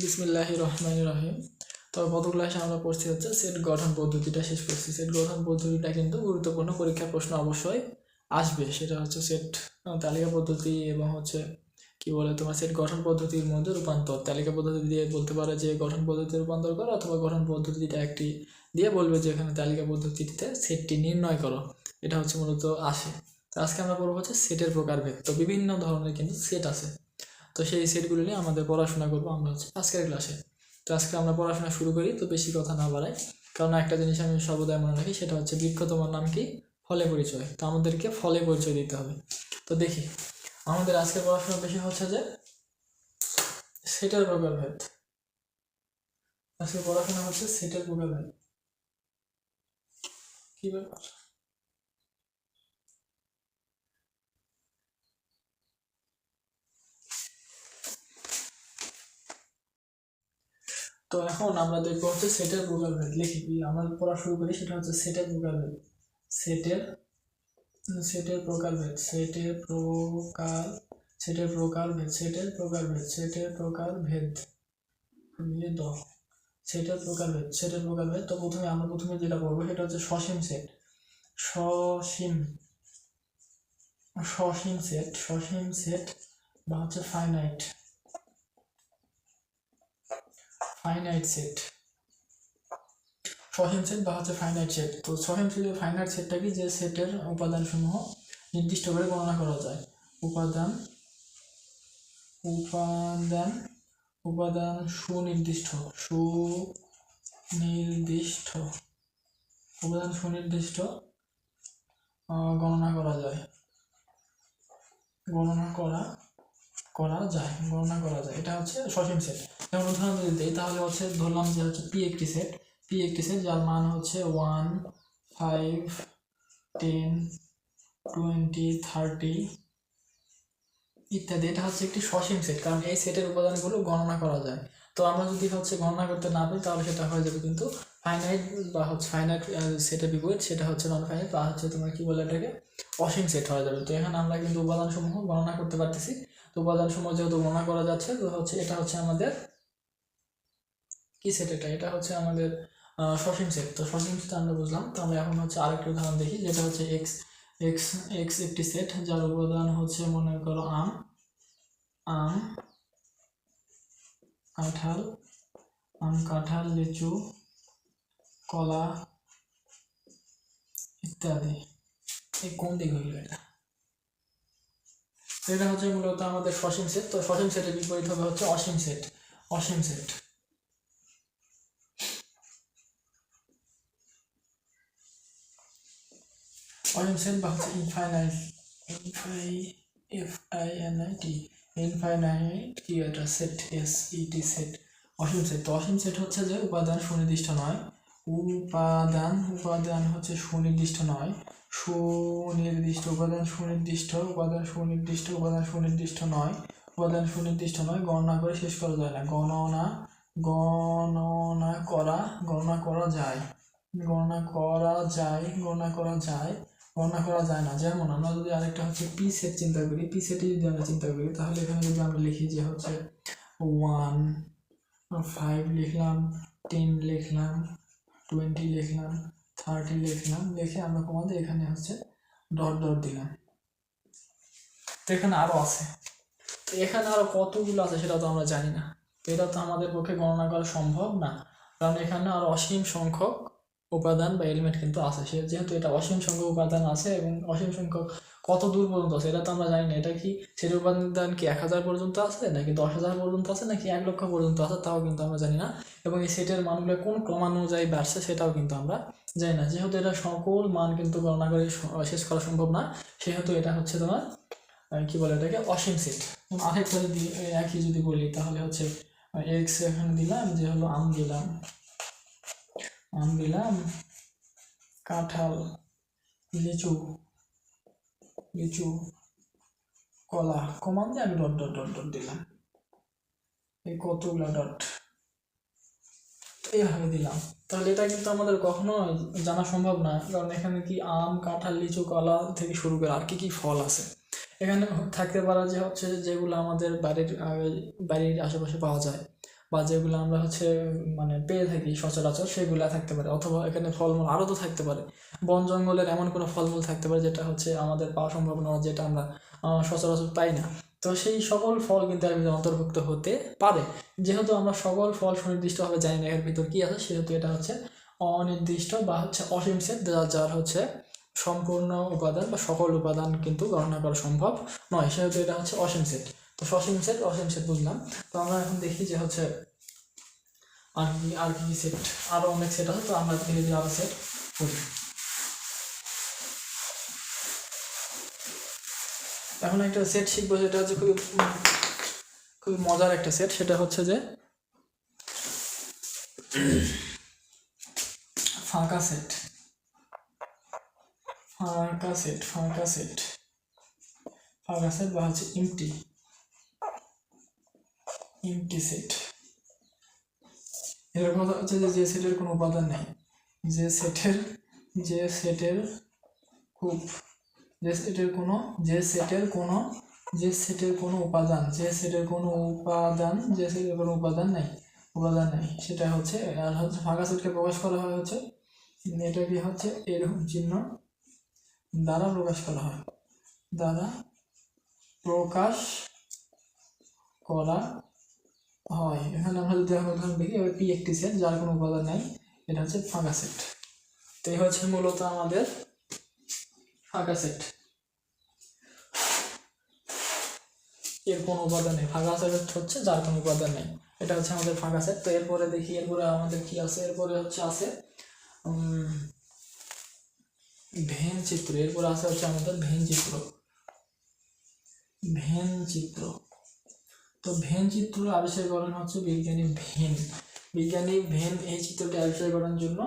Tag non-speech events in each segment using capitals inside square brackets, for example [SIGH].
বিসমিল্লাহ রহমান রহিম তো গত ক্লাসে আমরা পড়ছি হচ্ছে সেট গঠন পদ্ধতিটা, শেষ করছি। সেট গঠন পদ্ধতিটা কিন্তু গুরুত্বপূর্ণ পরীক্ষা প্রশ্ন অবশ্যই আসবে। সেটা হচ্ছে সেট তালিকা পদ্ধতি এবং হচ্ছে কি বলে তোমার সেট গঠন পদ্ধতির মধ্যে রূপান্তর। তালিকা পদ্ধতি দিয়ে বলতে পারে যে গঠন পদ্ধতি রূপান্তর করো অথবা গঠন পদ্ধতিটা একটি দিয়ে বলবে যে এখানে তালিকা পদ্ধতিতে সেটটি নির্ণয় করো। এটা হচ্ছে মূলত আসে। তো আজকে আমরা পড়ব হচ্ছে সেটের প্রকারভেদ। তো বিভিন্ন ধরনের কিন্তু সেট আছে। তো সেই সেটগুলো নিয়ে আমাদের পড়াশোনা করব আমরা হচ্ছে আজকের ক্লাসে তো আজকে আমরা পড়াশোনা শুরু করি, তো বেশি কথা না বাড়াই। কারণ একটা জিনিস আমি সর্বদাই মনে রাখি, সেটা হচ্ছে বৃক্ষ তোমার নাম কি? ফলে পরিচয়। তো আমাদেরকে ফলে পরিচয় দিতে হবে। তো দেখি, আমাদের আজকের পড়াশোনা বেশি হচ্ছে যে সেটের প্রকারভেদ আজকে পড়াশোনা হচ্ছে সেটের প্রকারভেদ কি ব্যাপার? তো এখন আমরা দেখব হচ্ছে সেটের প্রকারভেদ লিখি। আমরা পড়া শুরু করি, সেটা হচ্ছে সেটের প্রকারভেদ সেটের সেটের প্রকারভেদ সেটের প্রকার সেটের প্রকারভেদ সেটের প্রকারভেদ সেটের প্রকারভেদ ভেদ। সেটের প্রকারভেদ সেটের প্রকারভেদ তো প্রথমে আমরা প্রথমে যেটা করব সেটা হচ্ছে সসীম সেট সসীম সসীম সেট সসীম সেট বা হচ্ছে ফাইনাইট ফাইনাইট সেট সসীম সেট বা হচ্ছে ফাইনাইট সেট তো সসীম সেটের ফাইনাইট সেটটা কি? যে সেটের উপাদানসমূহ নির্দিষ্ট করে গণনা করা যায়। উপাদান উপাদান উপাদান সুনির্দিষ্ট সুনির্দিষ্ট, উপাদান সুনির্দিষ্ট গণনা করা যায়। গণনা করা করা যায়, গণনা করা যায়। এটা হচ্ছে সসীম সেট যেমন উদাহরণ যদি দিই, তাহলে হচ্ছে ধরলাম যে হচ্ছে পি একটি সেট পি একটি সেট যার মান হচ্ছে one five ten twenty thirty ইত্যাদি। এটা হচ্ছে একটি সসীম সেট কারণ এই সেটের উপাদানগুলো গণনা করা যায়। তো আমরা যদি হচ্ছে গণনা করতে না পারি, তাহলে সেটা হয়ে যাবে কিন্তু ফাইনাইট বা হচ্ছে ফাইনাইট সেটের বিপরীত। সেটা হচ্ছে নন ফাইনাইট বা হচ্ছে তোমার কি বলে এটাকে? অসীম সেট হয়ে যাবে। তো এখানে আমরা কিন্তু উপাদানসমূহ গণনা করতে পারতেছি। তো উপাদানসমূহ যেহেতু গণনা করা যাচ্ছে, তো হচ্ছে এটা হচ্ছে আমাদের কি সেট এটা? এটা হচ্ছে আমাদের সসীম সেট তো সসীম সেট আমরা বুঝলাম। তো আমরা এখন হচ্ছে আরেকটা উদাহরণ দেখি, যেটা হচ্ছে এক্স এক্স এক্স একটি সেট যার উপাদান হচ্ছে মনে করো আম। আম, কাঁঠাল আম, কাঁঠাল, লিচু, কলা ইত্যাদি। এই কোন দিক হইল এটা? এটা হচ্ছে মূলত আমাদের সসীম সেট তো সসীম সেটের বিপরীত হবে হচ্ছে অসীম সেট অসীম সেট অসীম সেট বা হচ্ছে infinite ইনফাই F I N I T infinite কি এটা? Set S E T set অসীম সেট তো অসীম সেট হচ্ছে যে উপাদান সুনির্দিষ্ট নয়। উপাদান উপাদান হচ্ছে সুনির্দিষ্ট নয়। সুনির্দিষ্ট, উপাদান সুনির্দিষ্ট উপাদান সুনির্দিষ্ট উপাদান সুনির্দিষ্ট নয়। উপাদান সুনির্দিষ্ট নয়, গণনা করে শেষ করা যায় না। গণনা গণনা করা গণনা করা যায়। গণনা করা যায়, গণনা করা যায়, গণনা করা যায় না। যেমন আমরা যদি আরেকটা হচ্ছে পি সেট চিন্তা করি পি সেটে যদি আমরা চিন্তা করি, তাহলে এখানে যদি আমরা লিখি যে হচ্ছে ওয়ান ফাইভ লিখলাম টেন লিখলাম টোয়েন্টি লিখলাম থার্টি লিখলাম, লিখে আমরা তোমাদের এখানে হচ্ছে ডট ডট দিলাম। তো এখানে আরও আছে। তো এখানে আরও কতগুলো আছে সেটা তো আমরা জানি না। এটা তো আমাদের পক্ষে গণনা করা সম্ভব না। কারণ এখানে আরও অসীম সংখ্যক উপাদান বা এলিমেন্ট কিন্তু আছে। সে যেহেতু এটা অসীম সংখ্যক উপাদান আছে এবং অসীম সংখ্যক কত দূর পর্যন্ত আছে, এটা তো আমরা জানি না। এটা কি সেটা উপাদান কি এক হাজার পর্যন্ত আছে, নাকি দশ হাজার পর্যন্ত আছে, নাকি এক লক্ষ পর্যন্ত আছে, তাও কিন্তু আমরা জানি না। এবং এই সেটের মানগুলো কোন ক্রমানুযায়ী বাড়ছে সেটাও কিন্তু আমরা জানি না। যেহেতু এটা সকল মান কিন্তু গণনা করে শেষ করা সম্ভব না, সেহেতু এটা হচ্ছে তোমার কি বলে এটাকে, অসীম সেট আরেকটা যদি, একই যদি বলি, তাহলে হচ্ছে এক্স এখানে দিলাম, যে হলো আম দিলাম। আম দিলাম কাঁঠাল, লিচু লিচু, কলা কমান দিয়ে আমি ডট ডট ডট ডট দিলাম। এই কতগুলা ডট? এইভাবে দিলাম। তাহলে এটা কিন্তু আমাদের কখনো জানা সম্ভব না, কারণ এখানে কি আম, কাঁঠাল, লিচু, কলা থেকে শুরু করে আর কি কি ফল আছে। এখানে থাকতে পারা যে হচ্ছে যেগুলো আমাদের বাড়ির বাড়ির আশেপাশে পাওয়া যায়। বা যেগুলো আমরা হচ্ছে মানে পেয়ে থাকি সচরাচর, সেগুলা থাকতে পারে। অথবা এখানে ফলমূল আরও তো থাকতে পারে। বন জঙ্গলের এমন কোনো ফলমূল থাকতে পারে যেটা হচ্ছে আমাদের পাওয়া সম্ভব নয়, যেটা আমরা সচরাচর পাই না। তো সেই সকল ফল কিন্তু এর অন্তর্ভুক্ত হতে পারে। যেহেতু আমরা সকল ফল সুনির্দিষ্টভাবে জানি না এর ভিতর কী আছে, সেহেতু এটা হচ্ছে অনির্দিষ্ট বা হচ্ছে অসীম সেট যা- যার হচ্ছে সম্পূর্ণ উপাদান বা সকল উপাদান কিন্তু গণনা করা সম্ভব নয়। সেহেতু এটা হচ্ছে অসীম সেট তো সসীম সেট অসীম সেট বুঝলাম। তো আমরা এখন দেখি যে হচ্ছে আর কি আর কি সেট আরও অনেক সেট আছে, তো আমরা ধীরে ধীরে আরও সেট করি। এখন একটা সেট শিখব সেটা হচ্ছে খুবই খুবই মজার একটা সেট সেটা হচ্ছে যে ফাঁকা সেট ফাঁকা সেট ফাঁকা সেট ফাঁকা সেট বা হচ্ছে ইমটি ইমটি সেট এরকম কথা হচ্ছে যে যে সেটের কোনো উপাদান নেই। যে সেটের যে সেটের খুব যে সেটের কোনো, যে সেটের কোনো, যে সেটের কোনো উপাদান, যে সেটের কোনো উপাদান, যে সেটের কোনো উপাদান নেই উপাদান নেই। সেটা হচ্ছে, আর হচ্ছে ফাঁকা সেটকে প্রকাশ করা হয় হচ্ছে, এটা কি হচ্ছে এরকম চিহ্ন দ্বারা প্রকাশ করা হয়। দ্বারা প্রকাশ করা হয়। এখানে আমরা যদি এখন উদাহরণ দেখি পি একটি সেট যার কোনো উপাদান নাই, এটা হচ্ছে ফাঁকা সেট তো এই হচ্ছে মূলত আমাদের ফাঁকা সেট এর কোনো উপাদান নেই। ফাঁকা সেট হচ্ছে যার কোনো উপাদান নেই। এটা হচ্ছে আমাদের ফাঁকা সেট তো এরপরে দেখি, এরপরে আমাদের কি আছে? এরপরে হচ্ছে আছে ভেন চিত্র। এরপরে আছে হচ্ছে আমাদের ভেন চিত্র। ভেন চিত্র। তো ভেন চিত্র আবিষ্কার করেন হচ্ছে বিজ্ঞানী ভেন। বিজ্ঞানী ভেন এই চিত্রটি আবিষ্কার করার জন্য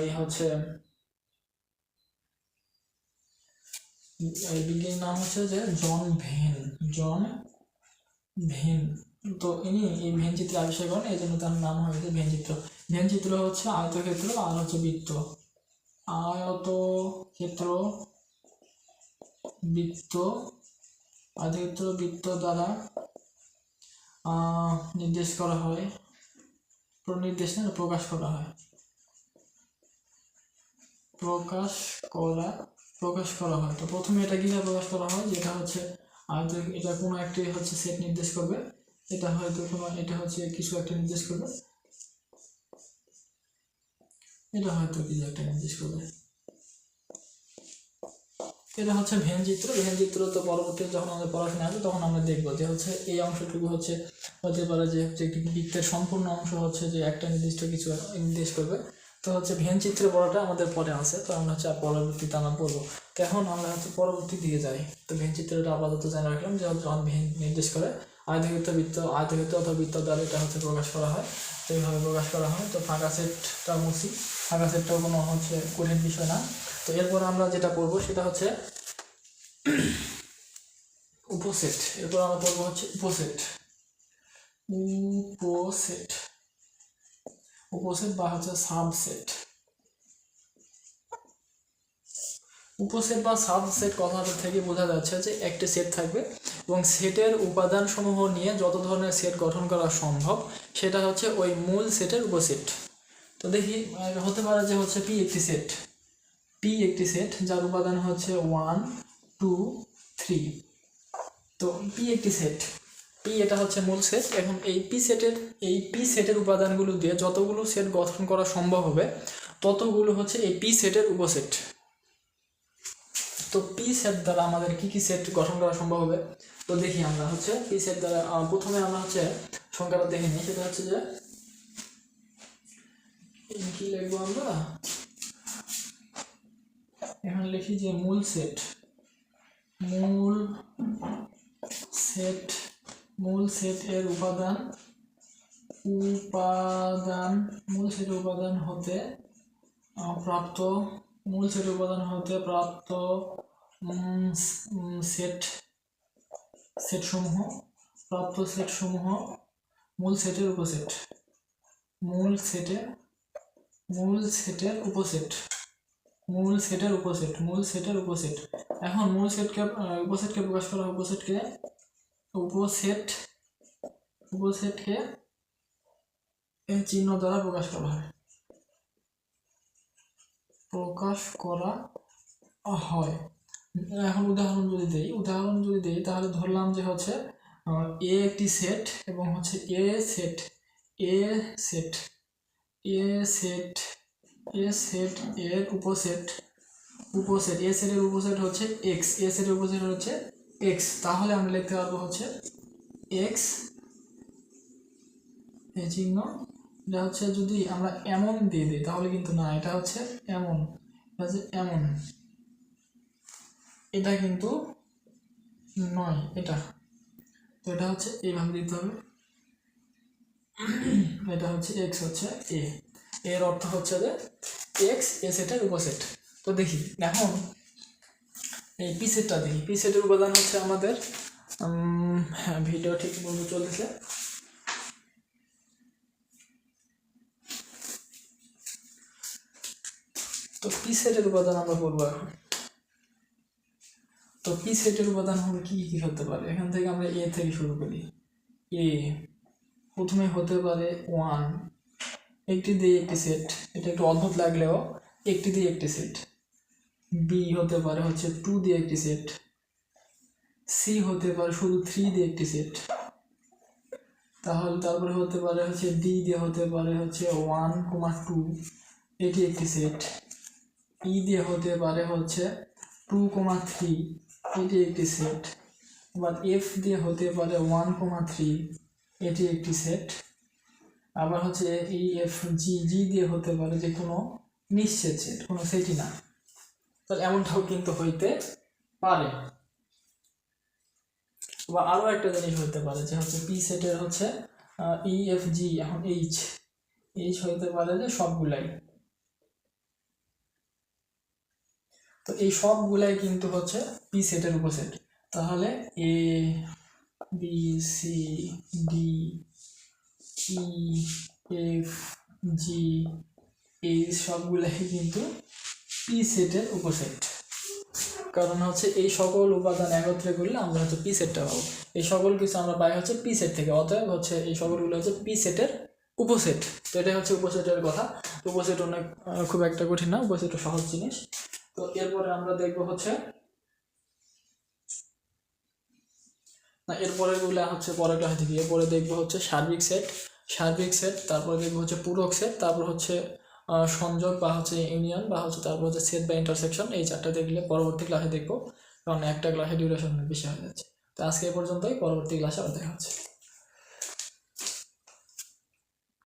এই হচ্ছে, এই বিজ্ঞানীর নাম হচ্ছে যে জন ভেন জন ভেন। তো ইনি এই ভেন চিত্র আবিষ্কার করেন, এই জন্য তার নাম হয়েছে ভেন চিত্র। ভেন চিত্র হচ্ছে আয়তক্ষেত্র আর হচ্ছে বৃত্ত। আয়ত ক্ষেত্র বৃত্ত, আয়তক্ষেত্র, বৃত্ত দ্বারা নির্দেশ করা হয় নির্দেশ না, প্রকাশ করা হয়। প্রকাশ করা প্রকাশ করা হয়। তো প্রথমে এটা কীভাবে প্রকাশ করা হয়? যেটা হচ্ছে আয়ত এটা কোনো একটি হচ্ছে সেট নির্দেশ করবে। এটা হয়তো কোনো, এটা হচ্ছে কিছু একটা নির্দেশ করবে। এটা হয়তো কিছু একটা নির্দেশ করবে। এটা হচ্ছে ভেন চিত্র। ভেন চিত্র তো পরবর্তী যখন আমাদের পড়াশোনা আসবে, তখন আমরা দেখব যে হচ্ছে এই অংশটুকু হচ্ছে, হতে পারে যে হচ্ছে বৃত্তের সম্পূর্ণ অংশ হচ্ছে যে একটা নির্দিষ্ট কিছু নির্দেশ করবে। তো হচ্ছে ভেন চিত্র পড়াটা আমাদের পরে আছে, তো আমরা হচ্ছে পরবর্তীতে আমরা পড়ব। তো এখন আমরা হচ্ছে পরবর্তী দিয়ে যাই। তো ভেন চিত্রটা আপাতত জেনে রাখলাম যে যখন ভেন নির্দেশ করে, আয়তক্ষেত্র বৃত্ত, আয়তক্ষেত্র অথবা বৃত্ত দ্বারা এটা হচ্ছে প্রকাশ করা হয়। তো এইভাবে প্রকাশ করা হয়। তো ফাঁকা সেটটা মুছি। সেটটাও কোনো হচ্ছে কঠিন বিষয় না। তো এরপর আমরা যেটা পড়ব সেটা হচ্ছে উপসেট। এরপর আমরা পড়ব হচ্ছে উপসেট। উপসেট। উপসেট বা হচ্ছে সাবসেট। উপসেট বা সাবসেট কথাটা থেকে বোঝা যাচ্ছে যে একটি সেট থাকবে এবং সেটের উপাদানসমূহ নিয়ে যত ধরনের সেট গঠন করা সম্ভব, সেটা হচ্ছে ওই মূল সেটের উপসেট। তো দেখি হতে পারে যে হচ্ছে পি একটি সেট পি একটি সেট যার উপাদান হচ্ছে ওয়ান টু থ্রি তো পি একটি সেট পি এটা হচ্ছে মূল সেট এখন এই পি সেটের এই পি সেটের উপাদানগুলো দিয়ে যতগুলো সেট গঠন করা সম্ভব হবে, ততগুলো হচ্ছে এই পি সেটের উপসেট। তো পি সেট দ্বারা আমাদের কি কি সেট গঠন করা সম্ভব হবে? তো দেখি আমরা হচ্ছে পি সেট দ্বারা প্রথমে আমরা হচ্ছে সংখ্যাটা দেখে নিই। সেটা হচ্ছে যে কি লিখব আমরা এখানে লিখি যে মূল সেট মূল সেট মূল সেট এর উপাদান উপাদান, মূল সেটের উপাদান হতে প্রাপ্ত, মূল সেটের উপাদান হতে প্রাপ্ত সেট সেট সমূহ, প্রাপ্ত সেট সমূহ মূল সেটের উপসেট মূল সেটের মূল সেটের উপসেট। মূল সেটের উপসেট, মূল সেটের উপসেট। এখন মূল সেটকে উপসেটকে প্রকাশ করা হয় উপসেটকে, উপসেট, উপসেটকে এই চিহ্ন দ্বারা প্রকাশ করা হয়। প্রকাশ করা হয়। এখন উদাহরণ যদি দেই, উদাহরণ যদি দেই, তাহলে ধরলাম যে হচ্ছে এ একটি সেট এবং হচ্ছে A set A set. A set A set এর উপসেট উপসেট এ সেটের উপসেট হচ্ছে এক্স এ সেটের উপসেট হচ্ছে এক্স তাহলে আমরা লিখতে পারব হচ্ছে এক্স এই চিহ্ন, এটা হচ্ছে যদি আমরা এমন দিয়ে দিই, তাহলে কিন্তু না, এটা হচ্ছে এমন, এটা হচ্ছে এমন। এটা কিন্তু নয়, এটা। তো এটা হচ্ছে, এইভাবে দিতে হবে। [COUGHS] এটা হচ্ছে এক্স হচ্ছে এ এর অর্থ হচ্ছে যে এক্স এ সেটের উপসেট তো দেখি, এখন এই পি সেটটা দেখি। পি সেটের উপাদান হচ্ছে আমাদের হ্যাঁ ভিডিও ঠিক মতো চলতেছে। তো পি সেটের উপাদান আমরা বলব এখন। তো পি সেটের উপাদান হবে কি কি হতে পারে? এখান থেকে আমরা এ থেকে শুরু করি। এ প্রথমে হতে পারে ওয়ান একটি দিয়ে একটি সেট এটা একটু অদ্ভুত লাগলেও একটি দিয়ে একটি সেট বি হতে পারে হচ্ছে টু দিয়ে একটি সেট সি হতে পারে শুধু থ্রি দিয়ে একটি সেট তাহলে তারপরে হতে পারে হচ্ছে ডি দিয়ে হতে পারে হচ্ছে ওয়ান কমা টু এটি একটি সেট ই দিয়ে হতে পারে হচ্ছে টু কমা থ্রি এটি একটি সেট আবার এফ দিয়ে হতে পারে ওয়ান কমা থ্রি এটি একটি সেট। আবার হচ্ছে ই এফ জি জি দিয়ে হতে পারে যে কোনো নিশ্চিত সেট, কোনো সেটই না। তাহলে এমনটাও কিন্তু হইতে পারে। বা আরও একটা জিনিস হতে পারে যে হচ্ছে পি সেটের হচ্ছে ই এফ জি এখন এইচ এইচ হইতে পারে যে সবগুলাই। তো এই সবগুলাই কিন্তু হচ্ছে পি সেটের উপসেট তাহলে A B C D E F G এই সবগুলাই কিন্তু পি সেটের উপসেট কারণ হচ্ছে এই সকল উপাদান একত্রে করলে আমরা হচ্ছে পি সেটটা পাবো। এই সকল কিছু আমরা পাই হচ্ছে পি সেট থেকে। অতএব হচ্ছে এই সকলগুলো হচ্ছে পি সেটের উপসেট তো এটাই হচ্ছে উপসেটের কথা। উপসেট অনেক খুব একটা কঠিন না। উপসেট সহজ জিনিস। তো এরপরে আমরা দেখব হচ্ছে না এরপরে গুলা হচ্ছে পরের ক্লাসে দেখি এরপরে দেখব হচ্ছে সার্বিক সেট সার্বিক সেট তারপরে দেখব হচ্ছে পূরক সেট তারপর হচ্ছে সংযোগ বা হচ্ছে ইউনিয়ন বা হচ্ছে তারপর হচ্ছে সেট বা ইন্টারসেকশন এই চারটা দেখলে পরবর্তী ক্লাসে দেখব। কারণ একটা ক্লাসে ডিউরেশন বেশি হয়ে যাচ্ছে। তো আজকে এ পর্যন্তই, পরবর্তী ক্লাসে আবার দেখা হচ্ছে।